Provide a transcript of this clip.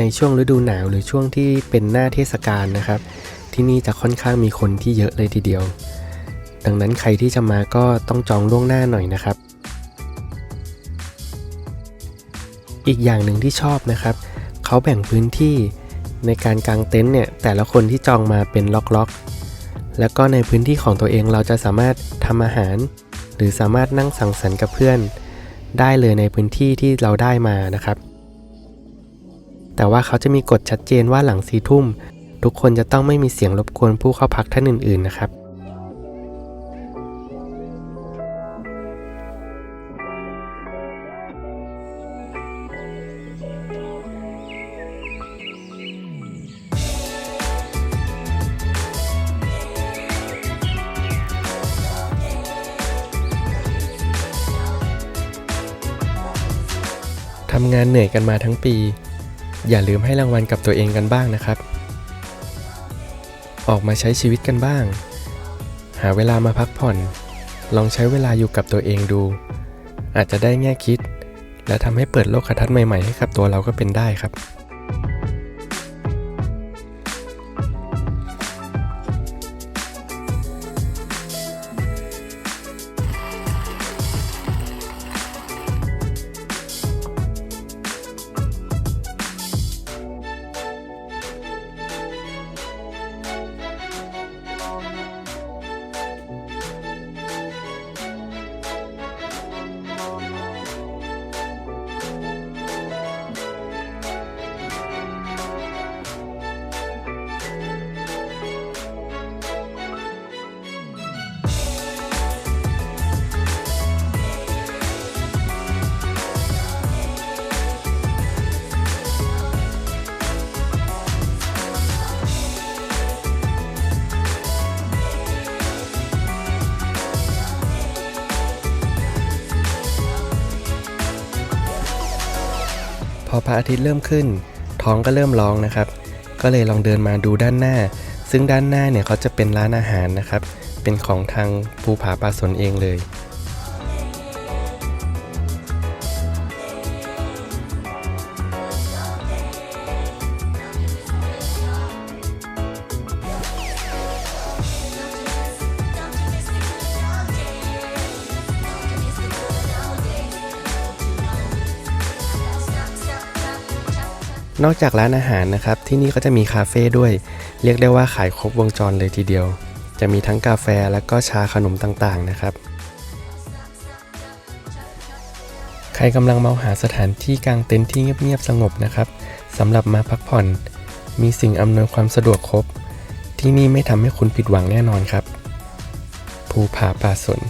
ในช่วงฤดูหนาวหรือช่วงที่เป็นหน้าเทศกาลนะครับ ที่นี่จะค่อนข้างมีคนที่เยอะเลยทีเดียว ดังนั้นใครที่จะมาก็ต้องจองล่วงหน้าหน่อยนะครับ อีกอย่างหนึ่งที่ชอบนะครับ เขาแบ่งพื้นที่ในการกางเต็นท์เนี่ยแต่ละคนที่จองมาเป็นล็อกๆ แล้วก็ในพื้นที่ของตัวเองเราจะสามารถทำอาหาร หรือสามารถนั่งสังสรรค์กับเพื่อน ได้เลยในพื้นที่ที่เราได้มานะครับ แต่ว่าเขาจะมีกฎชัดเจนว่าหลังสี่ทุ่ม ทุกคนจะต้องไม่มีเสียงรบกวนผู้เข้าพักท่านอื่น ๆ นะครับ ทำงานเหนื่อยกันมาทั้งปี อย่าลืมให้รางวัลกับตัวเองกันบ้างนะครับ ออกมาใช้ชีวิตกันบ้าง หาเวลามาพักผ่อน ลองใช้เวลาอยู่กับตัวเองดู อาจจะได้แง่คิด และทำให้เปิดโลกทัศน์ใหม่ๆให้กับตัวเราก็เป็นได้ครับ พอพระอาทิตย์เริ่มขึ้น ท้องก็เริ่มร้องนะครับ ก็เลยลองเดินมาดูด้านหน้า ซึ่งด้านหน้าเนี่ยเขาจะเป็นร้านอาหารนะครับ เป็นของทางภูผาปลาสนเองเลย นอกจากร้านอาหารนะครับ ที่นี่ก็จะมีคาเฟ่ด้วย เรียกได้ว่าขายครบวงจรเลยทีเดียว จะมีทั้งกาแฟและก็ชาขนมต่างๆนะครับ ใครกำลังมองหาสถานที่กางเต็นท์ที่เงียบๆสงบนะครับสำหรับมาพักผ่อน มีสิ่งอำนวยความสะดวกครบ ที่นี่ไม่ทำให้คุณผิดหวังแน่นอนครับ ภูผาป่าสน